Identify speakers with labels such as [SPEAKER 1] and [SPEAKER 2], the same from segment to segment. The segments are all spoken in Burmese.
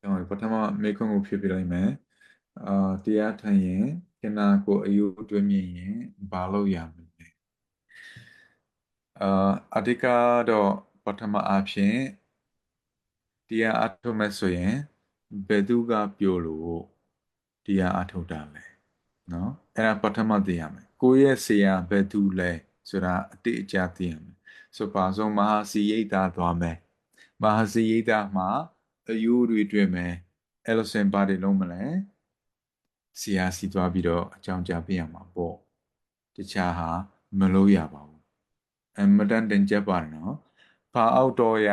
[SPEAKER 1] ကျွန်တော်ပထမမိခွန်းကိုဖြည့်ပြလိုက်မယ်အာတရားထိုင်ရင်ခန္ဓာကိုယ်အယုတွင်းမြင်ရင်ဘာလို့ရမလဲအာအဓိကတော့ပထမအဖြစ်တရားအထုတ်မဲ့ဆိုရင်ဘယ်သူကပြောလို့တရားအထုတ်တာလဲနော်အဲ့ဒါပထမသိရမယ်ကိုယ့်ရဲ့ဆရာဘယ်သူလဲဆိုတာအတိအကျသိရမယ်ဆိုပါဆုံးမဟာစီရိတ်တာသွားမယ်မဟာစီရိတ်တာမှာ အယူတွေတွေ့မယ်အဲ့လိုစင်ပါတွေလုံးမလဲဆရာစီသွားပြီးတော့အကြောင်းကြားပေးရမှာပေါ့တခြားဟာမလို့ရပါဘူးအမတန်တင်ကြပါတယ်နော်ဖာအောက်တော်ရ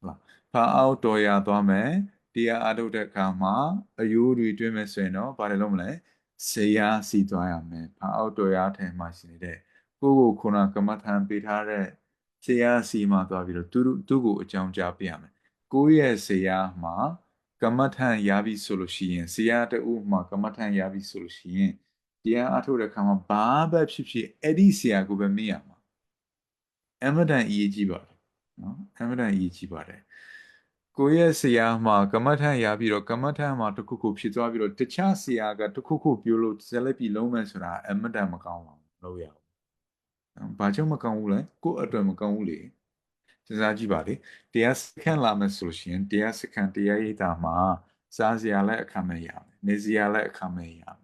[SPEAKER 1] ဟုတ်ဖာအောက်တော်ရသွားမယ်တရားအထုတ်တဲ့အခါမှာအယူတွေတွေ့မယ်ဆိုရင်တော့ဘာတွေလုံးမလဲဆရာစီသွားရမယ်ဖာအောက်တော်ရထဲမှာရှိနေတဲ့ကိုယ့်ကိုခုနကမ္မထံပေးထားတဲ့ဆရာစီမှာသွားပြီးတော့သူသူ့ကိုအကြောင်းကြားပေးရမယ် ကိုယ့်ရဲ့ဆရာမှာကမ္မထံရပြီဆိုလို့ရှိရင်ဆရာတူမှာကမ္မထံရပြီဆိုလို့ရှိရင်တရားအထုတ်တဲ့အခါမှာဘာပဲဖြစ်ဖြစ်အဲ့ဒီဆရာကိုပဲမေ့ရမှာအမတန်အရေးကြီးပါတယ်နော်အမတန်အရေးကြီးပါတယ်ကိုယ့်ရဲ့ဆရာမှာကမ္မထံရပြီးတော့ကမ္မထံမှာတခုခုဖြစ်သွားပြီးတော့တခြားဆရာကတခုခုပြောလို့ဇလက်ပြီးလုံးမယ်ဆိုတာအမတန်မကောင်းပါဘူးလို့ရအောင်ဘာကြောင့်မကောင်းဘူးလဲကိုယ့်အတွက်မကောင်းဘူးလေ စဉ်းစားကြည့်ပါလေတရားစခန်းလာမယ်ဆိုရှင်တရားစခန်းတရားရိပ်တာမှာစားစရာလည်းအခမဲ့ရမယ်နေစရာလည်းအခမဲ့ရမယ်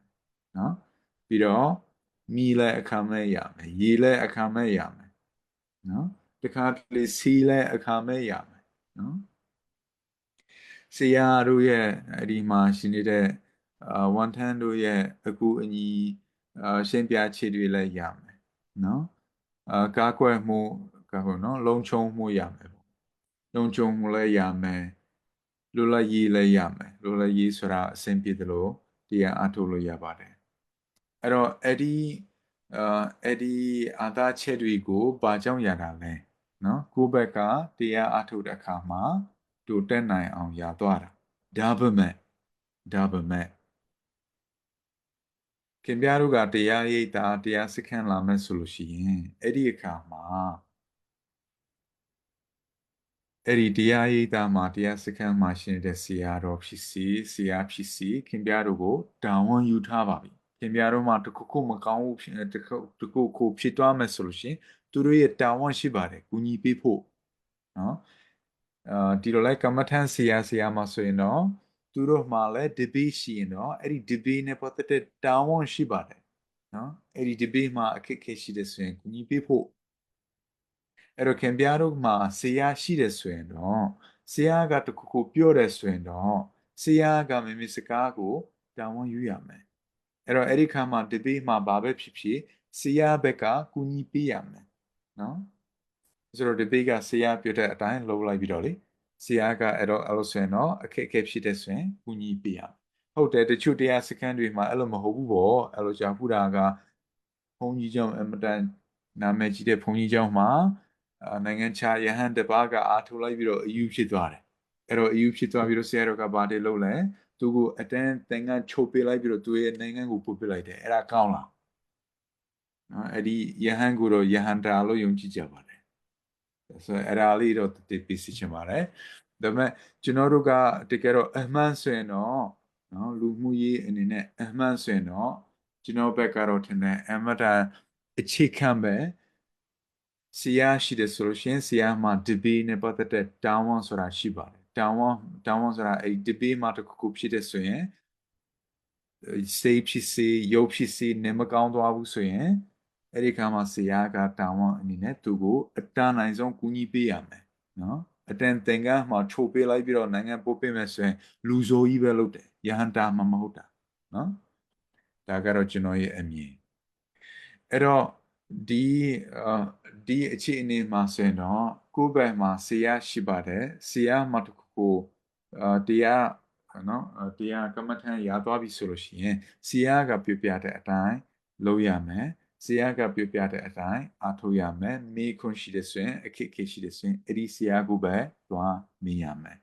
[SPEAKER 1] နော်ပြီးတော့မီလည်းအခမဲ့ရမယ်ရေလည်းအခမဲ့ရမယ်နော်တခါတလေစီလည်းအခမဲ့ရမယ်နော်ဆရာတို့ရဲ့အဒီမှာရှိနေတဲ့အာဝန်ထမ်းတို့ရဲ့အကူအညီအာရှင်းပြခြေတွေလည်းရမယ်နော်အာကားကွယ်မှု ကဟုတ်နော်လုံခြုံမှုရမယ်ပေါ့လုံခြုံမှုလည်းရမယ်လိုလရေးလည်းရမယ်လိုလရေးဆိုတာအဆင်ပြေတယ်လို့တရားအထုတ်လို့ရပါတယ်အဲ့တော့အဲ့ဒီအာအဲ့ဒီအာသာချက်တွေကိုဘာကြောင့်ရတာလဲနော်ကိုယ့်ဘက်ကတရားအထုတ်တဲ့အခါမှာတိုးတက်နိုင်အောင်ရသွားတာဒါပေမဲ့ဒါပေမဲ့ခင်ဗျားတို့ကတရားရိပ်တာတရားစခန်းလာမယ်ဆိုလို့ရှိရင်အဲ့ဒီအခါမှာ အဲ့ဒီတရားရိပ်တာမှာတရားစခန်းမှာရှင်တဲ့ဆရာတော်ဖြစ်စီဆရာဖြစ်စီခင်ဗျားတို့ကိုတာဝန်ယူထားပါပြီခင်ဗျားတို့မှတခုခုမကောင်းဘူးဖြစ်တခုတခုခုဖြစ်သွားမယ်ဆိုလို့ရှိရင်သူတို့ရဲ့တာဝန်ရှိပါတယ်ကူညီပေးဖို့နော်အာဒီလိုလိုက်ကမ္မထန်ဆရာဆရာမှာဆိုရင်တော့သူတို့မှလည်း debate ရှိရင်တော့အဲ့ဒီ debate နဲ့ပတ်သက်တဲ့တာဝန်ရှိပါတယ်နော်အဲ့ဒီ debate မှာအခက်အခဲရှိတဲ့ဆိုရင်ကူညီပေးဖို့ အဲ့တော့ခင်ဗျားတို့မှာဆရာရှိတယ်ဆိုရင်တော့ဆရာကတခုခုပြောတယ်ဆိုရင်တော့ဆရာကမိမိစကားကိုတာဝန်ယူရမယ်အဲ့တော့အဲ့ဒီခါမှာ debate မှာဘာပဲဖြစ်ဖြစ်ဆရာဘက်ကကူညီပေးရမယ်နော်ဆိုတော့ debate ကဆရာပြောတဲ့အတိုင်းလုပ်လိုက်ပြီးတော့လေဆရာကအဲ့တော့အဲ့လိုဆိုရင်တော့အခက်အခဲဖြစ်တဲ့ဆိုရင်ကူညီပေးရမယ်ဟုတ်တယ်တချို့တရားစခန်းတွေမှာအဲ့လိုမဟုတ်ဘူးပေါ့အဲ့လိုကြာဖူတာကဘုန်းကြီးကျောင်းအမတန်နာမည်ကြီးတဲ့ဘုန်းကြီးကျောင်းမှာ နိုင်ငံခြားရဟန်းတပါးကအားထုတ်လိုက်ပြီးတော့အယူဖြစ်သွားတယ်အဲ့တော့အယူဖြစ်သွားပြီးတော့ဆရာတော်ကဘာတွေလုပ်လဲသူကိုအတန်းသင်္ကန်းချုပ်ပေးလိုက်ပြီးတော့သူရဲ့နိုင်ငံကိုပို့ပေးလိုက်တယ်အဲ့ဒါကောင်းလားနော်အဲ့ဒီယဟန်ကိုတော့ယဟန်တာလို့ယုံကြည်ကြပါတယ်ဆိုတော့အဲ့ဒါလေးတော့တည်ပြီးစီချင်ပါတယ်ဒါပေမဲ့ကျွန်တော်တို့ကတကယ်တော့အမှန်ဆိုရင်တော့နော်လူမှုရေးအနေနဲ့အမှန်ဆိုရင်တော့ကျွန်တော်ဘက်ကတော့ထင်တယ်အမတာအခြေခံပဲ ဆရာရှိတယ်ဆိုလို့ရှိရင်ဆရာမှာ debate နဲ့ပတ်သက်တဲ့တာဝန်ဆိုတာရှိပါတယ်တာဝန်တာဝန်ဆိုတာအဲ့ debate မှာတခုခုဖြစ်တဲ့ဆိုရင်စိတ်ဖြစ်စေရုပ်ဖြစ်စေနေမကောင်းသွားဘူးဆိုရင်အဲ့ဒီခါမှာဆရာကတာဝန်အနေနဲ့သူကိုအတန်းနိုင်ဆုံးကူညီပေးရမယ်နော်အတန်သင်္ကန်းမှာချိုးပေးလိုက်ပြီးတော့နိုင်ငံပို့ပေးမယ်ဆိုရင်လူဆိုးကြီးပဲလုပ်တယ်ယဟန်တာမှမဟုတ်တာနော်ဒါကတော့ကျွန်တော်ရဲ့အမြင်အဲ့တော့ဒီ ဒီအခြေအနေမှာဆိုရင်တော့ကိုယ့်ဘက်မှာဆရာရှိပါတယ်ဆရာမှတခုကိုတရားနော်တရားကမ္မထံရသွားပြီဆိုလို့ရှိရင်ဆရာကပြပြတဲ့အတိုင်းလုပ်ရမယ်ဆရာကပြပြတဲ့အတိုင်းအားထုတ်ရမယ်မိခွန်ရှိတဲ့ဆိုရင်အခက်အခဲရှိတဲ့ဆိုရင်အဲ့ဒီဆရာကိုပဲသွားမိရမယ်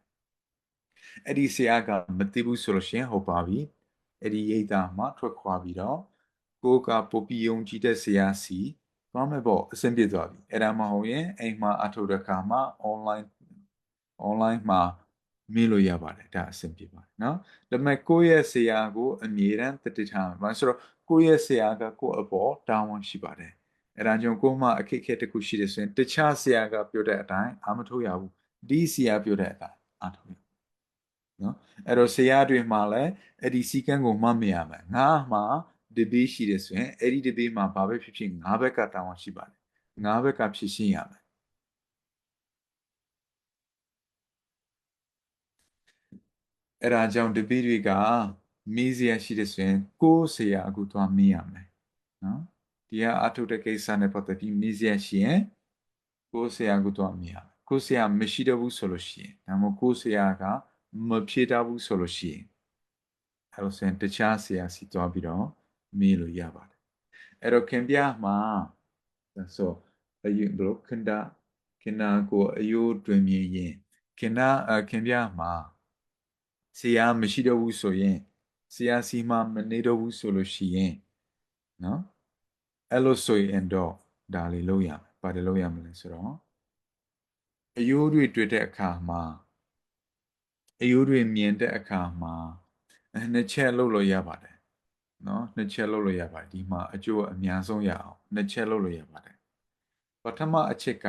[SPEAKER 1] အဲ့ဒီဆရာကမသိဘူးဆိုလို့ရှိရင်ဟုတ်ပါပြီအဲ့ဒီရိတ်သားမှာထွက်ခွာပြီးတော့ကိုကပိုပီယုံကြည့်တဲ့ဆရာစီ သွားမယ်ပေါ့အဆင်ပြေသွားပြီအဲ့ဒါမှဟုတ်ရင်အိမ်မှာအထုတ်တဲ့ခါမှာ online online မှာ မေးလို့ရပါတယ်ဒါအဆင်ပြေပါတယ်เนาะဒါပေမဲ့ကိုယ့်ရဲ့ဆရာကိုအမြဲတမ်းတတိထားမှာဆိုတော့ကိုယ့်ရဲ့ဆရာကကိုယ့်အပေါ်တာဝန်ရှိပါတယ်အဲဒါကြောင့်ကိုယ်မှအခက်အခဲတစ်ခုရှိတယ်ဆိုရင်တခြားဆရာကပြောတဲ့အတိုင်းအာမထုတ်ရဘူးဒီဆရာပြောတဲ့အတိုင်းအာထုတ်ရနော်အဲ့တော့ဆရာတွေမှာလည်းအဲ့ဒီစီကံကိုမှတ်မိရမယ်ငါမှ ဒီဘေးရှိတယ်ဆိုရင်အဲ့ဒီဒီဘေးမှာဘာပဲဖြစ်ဖြစ်ငါဘက်ကတာဝန်ရှိပါတယ်ငါဘက်ကဖြစ်ရှင်းရမယ်အဲ့ဒါကြောင့်ဒီဘေးတွေကမေးစရာရှိတယ်ဆိုရင်ကိုယ်ဆရာအခုသွားမေးရမယ်နော်ဒီကအထုတဲ့ကိစ္စနဲ့ပတ်သက်ပြီးမေးစရာရှိရင်ကိုယ်ဆရာကိုသွားမေးရမယ်ကိုယ်ဆရာမရှိတော့ဘူးဆိုလို့ရှိရင်ဒါမှမဟုတ်ကိုယ်ဆရာကမဖြေတတ်ဘူးဆိုလို့ရှိရင်အဲ့လိုဆိုရင်တခြားဆရာစီသွားပြီးတော့ မေးလို့ရပါတယ်အဲ့တော့ခင်ဗျာမှာဆိုအယူဘလို့ခင်တာခင်နာကိုအယိုးတွင်မြင်ရင်ခင်နာခင်ဗျာမှာဆရာမရှိတော့ဘူးဆိုရင်ဆရာစီမမနေတော့ဘူးဆိုလို့ရှိရင်နော်အဲ့လိုဆိုရင်တော့ဒါလေးလုပ်ရမယ်ပါတယ်လုပ်ရမလဲဆိုတော့အယိုးတွေတွေ့တဲ့အခါမှာအယိုးတွေမြင်တဲ့အခါမှာနှစ်ချက်လုပ်လို့ရပါတယ် နော်နှစ်ချက်လုပ်လို့ရပါတယ်ဒီမှာအကျိုးအများဆုံးရအောင်နှစ်ချက်လုပ်လို့ရပါတယ်ပထမအချက်က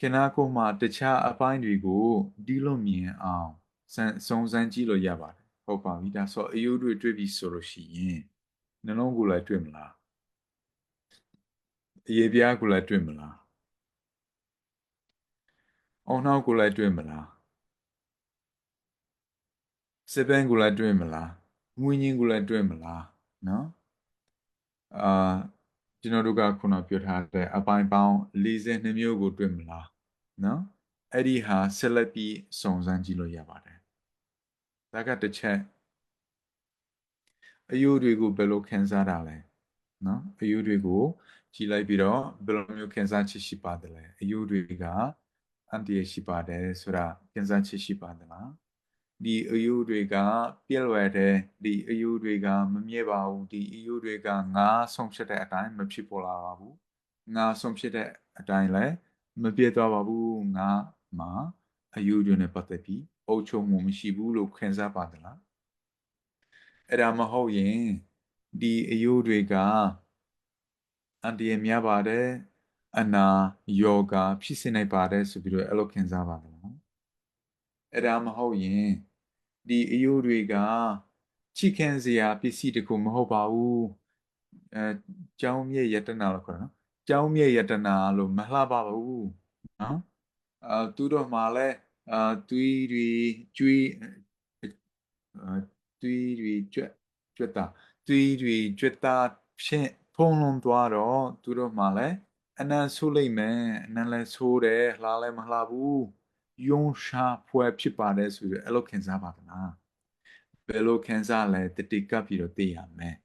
[SPEAKER 1] ခဏကိုမှတခြားအပိုင်းတွေကိုဒီလိုမြင်အောင်စုံစမ်းကြည့်လို့ရပါတယ်ဟုတ်ပါပြီဒါဆိုအယိုးတွေတွေ့ပြီဆိုလို့ရှိရင်နှလုံးကိုလည်းတွေ့မလားအရေးပြားကိုလည်းတွေ့မလားအောင်နှောက်ကိုလည်းတွေ့မလားစပန်ကိုလည်းတွေ့မလား ငွေညင်းကိုလည်းတွေ့မလားနော်အာကျွန်တော်တို့ကခုနပြောထားတဲ့အပိုင်းပေါင်း42မျိုးကိုတွေ့မလားနော်အဲ့ဒီဟာဆက်လက်ပြီးစုံစမ်းကြည့်လို့ရပါတယ်ဒါကတစ်ချက်အယုတွေကိုဘယ်လိုခံစားတာလဲနော်အယုတွေကိုကြည့်လိုက်ပြီးတော့ဘယ်လိုမျိုးခံစားချက်ရှိပါတယ်လဲအယုတွေကအန်တီရရှိပါတယ်ဆိုတာခံစားချက်ရှိပါတယ်လား ဒီအယုတွေကပြည့်လွယ်တယ်ဒီအယုတွေကမမြဲပါဘူးဒီအယုတွေကငါဆုံးဖြတ်တဲ့အတိုင်းမဖြစ်ပေါ်လာပါဘူးငါဆုံးဖြတ်တဲ့အတိုင်းလည်းမပြည့်သွားပါဘူးငါမှာအယုတွေနဲ့ပတ်သက်ပြီးအုပ်ချုပ်မှုမရှိဘူးလို့ခံစားပါတယ်လားအဲ့ဒါမဟုတ်ရင်ဒီအယုတွေကအန်တီရများပါတယ်အနာယောဂဖြစ်စေနိုင်ပါတယ်ဆိုပြီးတော့အဲ့လိုခံစားပါတယ်နော်အဲ့ဒါမဟုတ်ရင် ဒီအယိုးတွေကချိခံစရာပစ္စည်းတခုမဟုတ်ပါဘူးအဲကြောင်းမြည့်ယတနာလို့ခေါ်တယ်နော်ကြောင်းမြည့်ယတနာလို့မလှပါဘူးနော်အာသူတို့မှလည်းအာသွေးတွေကျွေးသွေးတွေကြွက်ကြွက်တာသွေးတွေကြွက်တာဖြင့်ဖုံးလွန်သွားတော့သူတို့မှလည်းအနံဆိုးလိုက်မယ်အနံလည်းဆိုးတယ်လှလည်းမလှဘူး ယုံရှာဖွယ်ဖြစ်ပါတယ်ဆိုပြီးအဲ့လိုခံစားပါကလားဘယ်လိုခံစားလဲတတိကပ်ပြီးတော့သိရမယ်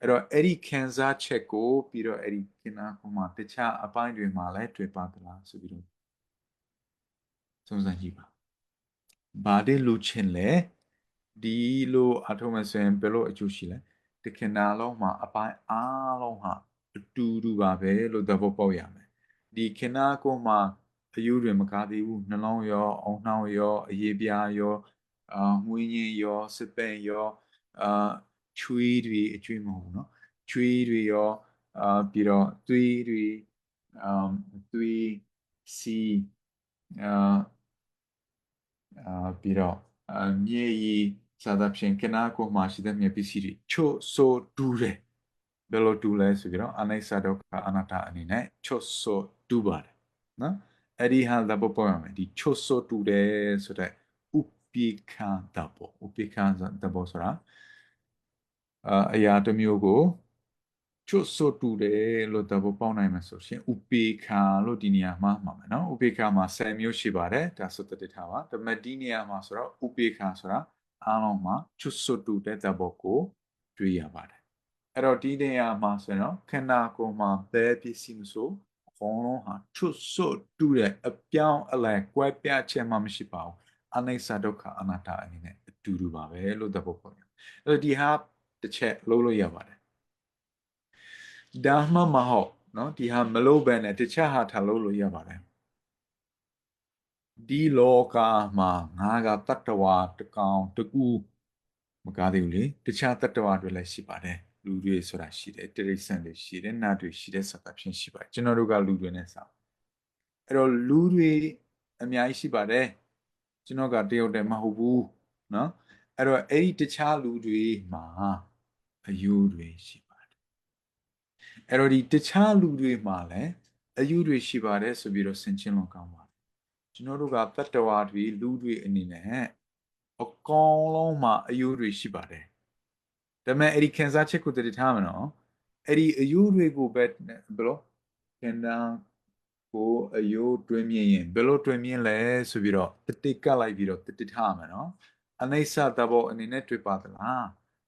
[SPEAKER 1] အဲ့တော့အဲ့ဒီခံစားချက်ကိုပြီးတော့အဲ့ဒီကိနာဟိုမှာတခြားအပိုင်းတွေမှာလည်းတွေ့ပါသလားဆိုပြီးတော့စုံစမ်းကြည့်ပါဘာတွေလူချင်းလဲဒီလိုအထုံးမဆိုရင်ဘယ်လိုအကျိုးရှိလဲတခဏလုံးမှာအပိုင်းအားလုံးဟာအတူတူပါပဲလို့သဘောပေါက်ရမယ်ဒီခဏကိုမှ အယူတွေမကားသေးဘူးနှလုံးရောအောင်နှောင်းရောအရေးပြားရောအာငွေညင်းရောစပင်ရောအာချွေးတွေအကျွေးမဟုတ်ဘူးเนาะချွေးတွေရောအာပြီးတော့သွေးတွေအာသွေးစီအာအာပြီးတော့အမြေကြီးစာသဖြင့်ကနာကိုမှရှိတဲ့မြေပစ္စည်းတွေချို့ဆိုတူးတယ်ဘယ်လိုတူလဲဆိုပြီးတော့အနိစ္စဒုက္ခအနတ္တအနေနဲ့ချို့ဆိုတူးပါတယ်နော် အဲ့ဒီဟာသဘောပေါက်ရမယ်ဒီချို့ဆိုတူတယ်ဆိုတဲ့ဥပိခံတဘောဥပိခံတဘောဆိုတာအရာတစ်မျိုးကိုချွတ်ဆိုတူတယ်လို့သဘောပေါက်နိုင်မှာဆိုရှင်ဥပေခာလို့ဒီနေရာမှာမှာမယ်နော်ဥပေခာမှာ10မျိုးရှိပါတယ်ဒါဆိုတတိထားပါဒါပေမဲ့ဒီနေရာမှာဆိုတော့ဥပေခာဆိုတာအားလုံးမှာချွတ်ဆိုတူတဲ့သဘောကိုတွေ့ရပါတယ်အဲ့တော့ဒီနေရာမှာဆိုရင်တော့ခန္ဓာကိုယ်မှာဘယ်ပစ္စည်းမဆိုအ ကုန်လုံးဟာချွတ်ဆွတ်တူတဲ့အပြောင်းအလဲကွဲပြားခြင်းမှမရှိပါဘူးအနိစ္စဒုက္ခအနတ္တအနေနဲ့အတူတူပါပဲလို့သဘောပေါက်တယ်အဲ့တော့ဒီဟာတစ်ချက်လုံးလို့ရပါတယ်ဒါမှမဟုတ်နော်ဒီဟာမလို့ပဲနဲ့တစ်ချက်ဟာထားလို့လို့ရပါတယ်ဒီလောကမှာငါကတတ္တဝါတကောင်တကူမကားသေးဘူးလေတခြားတတ္တဝါတွေလည်းရှိပါတယ် လူတွေဆိုတာရှိတယ်တိရိစ္ဆာန်တွေရှိတယ်နတ်တွေရှိတယ်စသဖြင့်ရှိပါတယ်ကျွန်တော်တို့ကလူတွေနဲ့စာအဲ့တော့လူတွေအများကြီးရှိပါတယ်ကျွန်တော်ကတယောက်တည်းမဟုတ်ဘူးเนาะအဲ့တော့အဲ့ဒီတခြားလူတွေမှာအယူတွေရှိပါတယ်အဲ့တော့ဒီတခြားလူတွေမှာလည်းအယူတွေရှိပါတယ်ဆိုပြီးတော့ဆင်ခြင်လို့ကောင်းပါတယ်ကျွန်တော်တို့ကတတ္တဝါတွေလူတွေအနေနဲ့အကောင်လုံးမှာအယူတွေရှိပါတယ် ဒါပေမဲ့အဲ့ဒီခံစားချက်ကိုတည်ထားမှာနော်အဲ့ဒီအယူတွေကိုပဲဘယ်လိုခန္ဓာကိုအယိုးတွင်းမြင်ရင်ဘယ်လိုတွင်းမြင်လဲဆိုပြီးတော့တတိကလိုက်ပြီးတော့တတိထားမှာနော်အနိစ္စတဘောအနေနဲ့တွေ့ပါသလား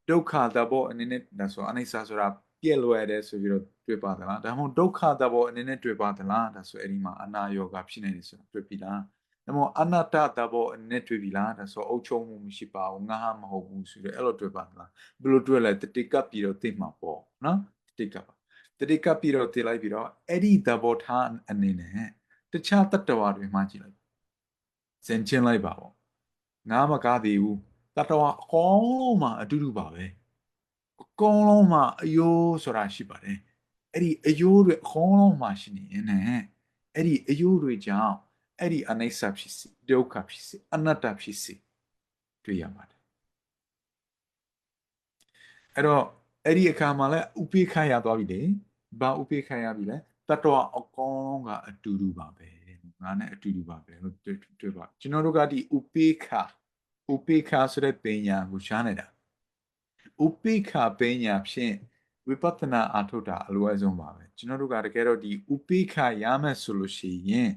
[SPEAKER 1] ဒုက္ခတဘောအနေနဲ့ဒါဆိုအနိစ္စဆိုတာပြည့်လွယ်တယ်ဆိုပြီးတော့တွေ့ပါသလားဒါမှမဟုတ်ဒုက္ခတဘောအနေနဲ့တွေ့ပါသလားဒါဆိုအဲ့ဒီမှာအနာယောဂဖြစ်နေတယ်ဆိုတာတွေ့ပြီလား ဒါမှမဟုတ်အနတ္တတဘောအနေနဲ့တွေ့ပြီလားဒါဆိုအုပ်ချုပ်မှုမရှိပါဘူးငါဟာမဟုတ်ဘူးဆိုတော့အဲ့လိုတွေ့ပါသလားဘယ်လိုတွေ့လဲတတိကပ်ပြီးတော့သိမှာပေါ့နော်တတိကပ်ပါတတိကပ်ပြီးတော့တည်လိုက်ပြီးတော့အဲ့ဒီသဘောထားအနေနဲ့တခြားတတ္တဝါတွေမှကြည့်လိုက်စင်ချင်းလိုက်ပါပေါ့ငါမကားသေးဘူးတတ္တဝါအကုန်လုံးမှာအတူတူပါပဲအကုန်လုံးမှာအယိုးဆိုတာရှိပါတယ်အဲ့ဒီအယိုးတွေအကုန်လုံးမှာရှိနေရင်နဲ့အဲ့ဒီအယိုးတွေကြောင့် အဲ့ဒီအနိစ္စဖြစ်စီဒုက္ခဖြစ်စီအနတ္တဖြစ်စီတွေ့ရပါတယ်အဲ့တော့အဲ့ဒီအခါမှာလဲဥပိ္ပခရသွားပြီလေဘာဥပိ္ပခရပြီလဲတတ္တဝအကောင်လုံးကအတူတူပါပဲငါနဲ့အတူတူပါပဲလို့တွေ့တွေ့ပါကျွန်တော်တို့ကဒီဥပိ္ပခဥပိ္ပခဆိုတဲ့ပညာကိုရှားနေတာဥပိ္ပခပညာဖြင့်ဝိပဿနာအထုတ်တာအလွယ်ဆုံးပါပဲကျွန်တော်တို့ကတကယ်တော့ဒီဥပိ္ပခရမယ်ဆိုလို့ရှိရင်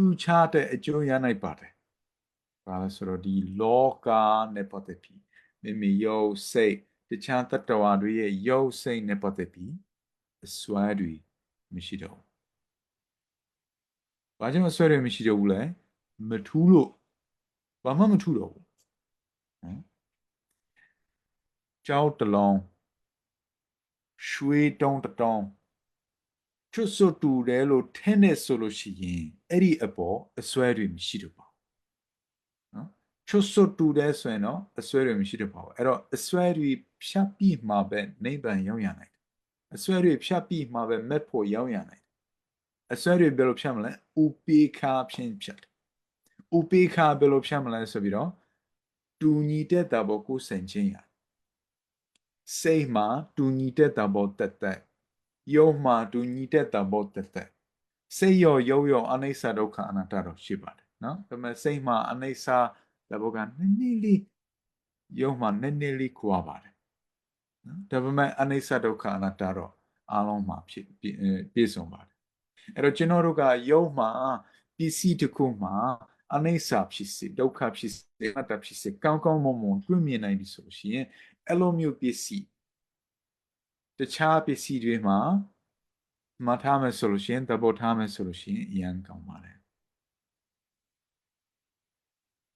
[SPEAKER 1] ထူခြားတဲ့အကျိုးရနိုင်ပါတယ်ဘာလဲဆိုတော့ဒီလောကနဲ့ပတ်သက်ပြီးမိမိရုပ်စိတ်တခြားတတ္တဝါတွေရဲ့ရုပ်စိတ်နဲ့ပတ်သက်ပြီးအစွဲတွေမရှိတော့ဘူး။ဘာကြောင့်အစွဲတွေမရှိတော့ဘူးလဲမထူးလို့ဘာမှမထူးတော့ဘူး။ဟမ်ကြောက်တလုံးရွှေတုံးတုံး ချွတ်စွတူတယ်လို့ထင်းနေဆိုလို့ရှိရင်အဲ့ဒီအပေါ်အစွဲတွေမရှိတော့ပါဘူး။နော်ချွတ်စွတူတယ်ဆိုရင်တော့အစွဲတွေမရှိတော့ပါဘူး။အဲ့တော့အစွဲတွေဖြတ်ပြီးမှပဲနိဗ္ဗာန်ရောက်ရနိုင်တယ်အစွဲတွေဖြတ်ပြီးမှပဲမက်ဖို့ရောက်ရနိုင်တယ်အစွဲတွေဘယ်လိုဖြတ်မလဲဥပေခါဖြင့်ဖြတ်ဥပေခါဘယ်လိုဖြတ်မလဲဆိုပြီးတော့တူညီတဲ့တဘောကိုစင်ချင်းရစိတ်မှာတူညီတဲ့တဘောတက်တက် ယုံမှာတူညီတဲ့တဘောတက်တက်စိတ်ရောရုပ်ရောအနိစ္စဒုက္ခအနတ္တတော့ရှိပါတယ်နော်ဒါပေမဲ့စိတ်မှာအနိစ္စတဘောကနည်းနည်းလေးယုံမှာနည်းနည်းလေးခွာပါတယ်နော်ဒါပေမဲ့အနိစ္စဒုက္ခအနတ္တတော့အားလုံးမှာဖြစ်ပြည့်စုံပါတယ်အဲ့တော့ကျွန်တော်တို့ကယုံမှာပစ္စည်းတစ်ခုမှာအနိစ္စဖြစ်စေဒုက္ခဖြစ်စေအနတ္တဖြစ်စေကောင်းကောင်းမွန်မွန်တွေ့မြင်နိုင်ပြီဆိုလို့ရှိရင်အဲ့လိုမျိုးပစ္စည်း တခြားပစ္စည်းတွေမှာမှတ်ထားမယ်ဆိုလို့ရှိရင်သဘောထားမယ်ဆိုလို့ရှိရင်အရန်ကောင်းပါတယ်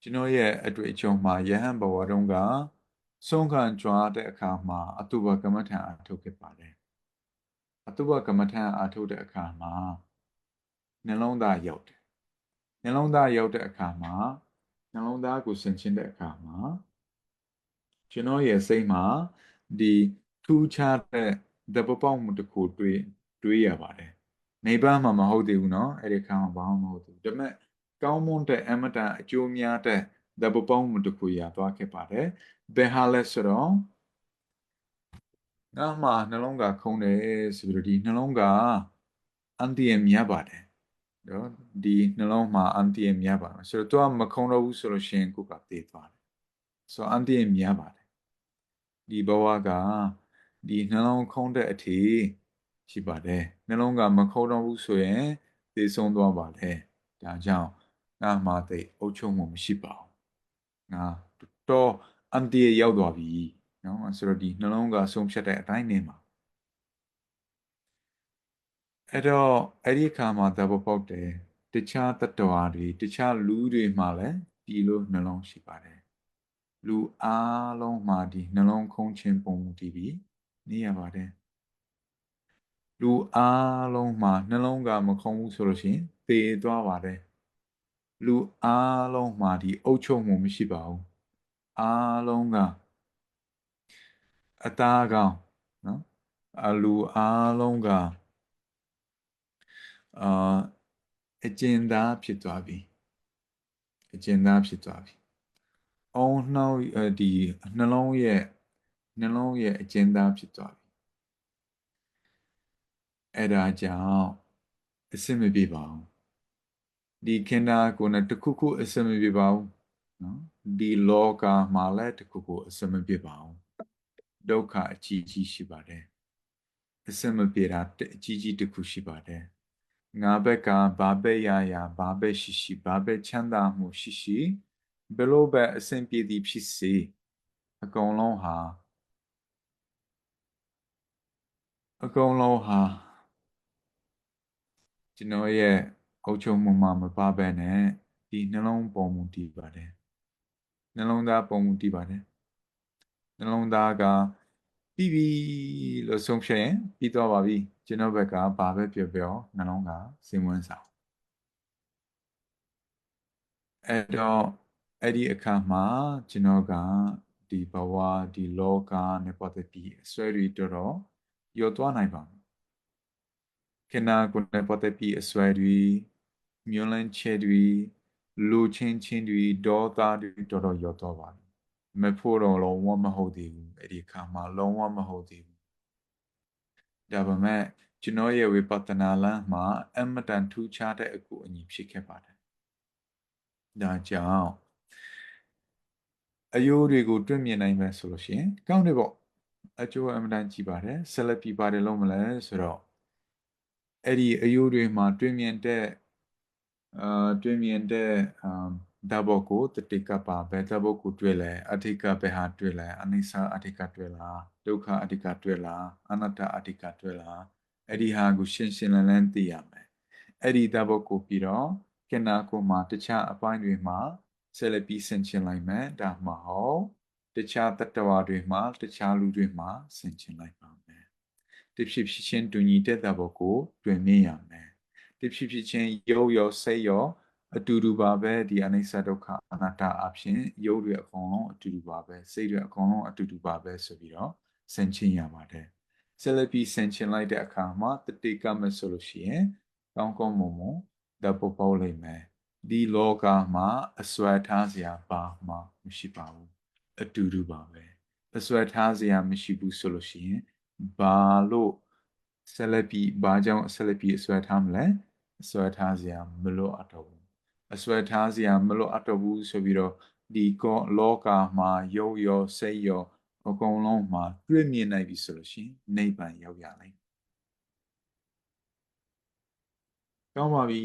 [SPEAKER 1] ကျွန်တော်ရဲ့အတွေ့အကြုံမှာယဟန်ဘဝတုန်းကဆုံးခံကြွားတဲ့အခါမှာအတုပကမ္မထံအထုတ်ခဲ့ပါတယ်အတုပကမ္မထံအထုတ်တဲ့အခါမှာနှလုံးသားရောက်တယ်နှလုံးသားရောက်တဲ့အခါမှာနှလုံးသားကိုဆင်ခြင်တဲ့အခါမှာကျွန်တော်ရဲ့စိတ်မှာဒီထူးးခြားတဲ့တပပောက်မှုတစ်ခုတွေ့တွေ့ရပါတယ်။နေပါမှာမဟုတ်သေးဘူးနော်။အဲ့ဒီခါမှာဘာမှမဟုတ်ဘူး။ဒါပေမဲ့ကောင်းမွန်တဲ့အမတန်အကျိုးများတဲ့တပပောက်မှုတစ်ခုရသွားခဲ့ပါတယ်။ဘယ်ဟာလဲဆိုတော့ငါမှနှလုံးကခုံတယ်ဆိုပြီးတော့ဒီနှလုံးကအန်တီယံများပါတယ်။နော်ဒီနှလုံးမှာအန်တီယံများပါတယ်။ဆိုတော့သူကမခုံတော့ဘူးဆိုလို့ရှိရင်ကိုယ်ကတည်သွားတယ်။ဆိုတော့အန်တီယံများပါတယ်။ဒီဘဝက ဒီနှလုံးခုံးတဲ့အထိရှိပါတယ်နှလုံးကမခုံတော့ဘူးဆိုရင်သေဆုံးသွားပါတယ်ဒါကြောင့်ငါမှသိအုပ်ချုပ်မှုမရှိပါဘူးငါတော့အန်တီရောက်သွားပြီနော်ဆိုတော့ဒီနှလုံးကဆုံးဖြတ်တဲ့အတိုင်းနေမှာအဲ့တော့အဲ့ဒီအခါမှာသဘောပေါက်တယ်တခြားတတ္တဝါတွေတခြားလူတွေမှာလည်းဒီလိုနှလုံးရှိပါတယ်လူအားလုံးမှာဒီနှလုံးခုံးခြင်းပုံမူတည်ပြီး နေရပါတယ်လူအားလုံးမှာနှလုံးကမခုံဘူးဆိုလို့ရှိရင်သေသွားပါတယ်လူအားလုံးမှာဒီအုပ်ချုပ်မှုမရှိပါဘူးအားလုံးကအသားကောင်နော်အလူအားလုံးကအာအကျဉ်းသားဖြစ်သွားပြီအကျဉ်းသားဖြစ်သွားပြီအောင်နှောင်းဒီနှလုံးရဲ့ နှလုံးရဲ့အကျဉ်းသားဖြစ်သွားပြီအဲ့ဒါကြောင့်အစင်မပြေပါဘူးဒီခန္ဓာကိုယ်နဲ့တခုခုအစင်မပြေပါဘူးနော်ဒီလောကမှာလည်းတခုခုအစင်မပြေပါဘူးဒုက္ခအကြီးကြီးရှိပါတယ်အစင်မပြေတာအကြီးကြီးတစ်ခုရှိပါတယ်ငါဘက်ကဘာပဲရရဘာပဲရှိရှိဘာပဲချမ်းသာမှုရှိရှိဘယ်လိုပဲအဆင်ပြေသည်ဖြစ်စေအကုန်လုံးဟာ အကုန်လုံးဟာကျွန်တော်ရဲ့အုပ်ချုပ်မှုမှာမပါဘဲနဲ့ဒီနှလုံးပုံမှုတည်ပါတယ်နှလုံးသားပုံမှုတည်ပါတယ်နှလုံးသားကပြီးပြီလို့ဆုံးဖြတ်ရင်ပြီးသွားပါပြီကျွန်တော်ဘက်ကဘာပဲပြောပြောနှလုံးကစိတ်ဝင်စားအဲ့တော့အဲ့ဒီအခါမှာကျွန်တော်ကဒီဘဝဒီလောကနဲ့ပတ်သက်ပြီးအစွဲတွေတော်တော် ရောသွားနိုင်ပါမယ်ခဏကိုနဲ့ပတ်သက်ပြီးအစွဲတွေမျိုးလန်းချက်တွေလူချင်းချင်းတွေဒေါသတွေတော်တော်ရောသွားပါပြီမဖို့တော့လုံးဝမဟုတ်သေးဘူးအဲ့ဒီအခါမှာလုံးဝမဟုတ်သေးဘူးဒါပေမဲ့ကျွန်တော်ရဲ့ဝိပဿနာလမ်းမှာအမတန်ထူးခြားတဲ့အကူအညီဖြစ်ခဲ့ပါတယ်ဒါကြောင့်အယိုးတွေကိုတွင့်မြင်နိုင်မယ်ဆိုလို့ရှိရင်ကောင်းတယ်ပေါ့ အကျိုးအမတန်ကြည့်ပါတယ်ဆက်လက်ပြီးပါတယ်လို့မလဲဆိုတော့အဲ့ဒီအယိုးတွေမှာတွင့်မြင်တဲ့အာတွင်မြင်တဲ့ဓာတ်ဘောကိုတတိကပါဘယ်ဓာတ်ဘောကိုတွေ့လဲအဋ္ဌကဘယ်ဟာတွေ့လဲအနိစ္စအဋ္ဌကတွေ့လားဒုက္ခအဋ္ဌကတွေ့လားအနတ္တအဋ္ဌကတွေ့လားအဲ့ဒီဟာကိုရှင်းရှင်းလင်းလင်းသိရမယ်အဲ့ဒီဓာတ်ဘောကိုပြီးတော့ခဏကိုမှတခြားအပိုင်းတွေမှာဆက်လက်ပြီးဆင်ခြင်လိုက်မယ်ဒါမှမဟုတ် တခြားတတ္တဝါတွေမှာတခြားလူတွေမှာဆင်ခြင်လိုက်ပါမယ်တဖြစ်ဖြစ်ချင်းတူညီတဲ့ဓာတ်ဘောကိုတွင်မြင်ရမယ်တဖြစ်ဖြစ်ချင်းရုပ်ရောစိတ်ရောအတူတူပါပဲဒီအနိစ္စဒုက္ခအနတ္တအဖြစ်ရုပ်တွေအကုန်လုံးအတူတူပါပဲစိတ်တွေအကုန်လုံးအတူတူပါပဲဆိုပြီးတော့ဆင်ခြင်ရပါတယ်ဆက်လက်ပြီးဆင်ခြင်လိုက်တဲ့အခါမှာတတိကမဆိုလို့ရှိရင်ကောင်းကောင်းမွန်မွန်ဓာတ်ပေါ်ပေါက်လိမ့်မယ်ဒီလောကမှာအစွဲထားစရာဘာမှမရှိပါဘူး အတူတူပါပဲအစွဲထားစရာမရှိဘူးဆိုလို့ရှိရင်ဘာလို့ဆက်လက်ပြီးဘာကြောင့်ဆက်လက်ပြီးအစွဲထားမလဲအစွဲထားစရာမလိုအပ်တော့ဘူးအစွဲထားစရာမလိုအပ်တော့ဘူးဆိုပြီးတော့ဒီကောလောကမှာရုပ်ရောစိတ်ရောအကုန်လုံးမှာတွေ့မြင်နိုင်ပြီဆိုလို့ရှိရင်နိဗ္ဗာန်ရောက်ရလိမ့်ကောင်းပါပြီ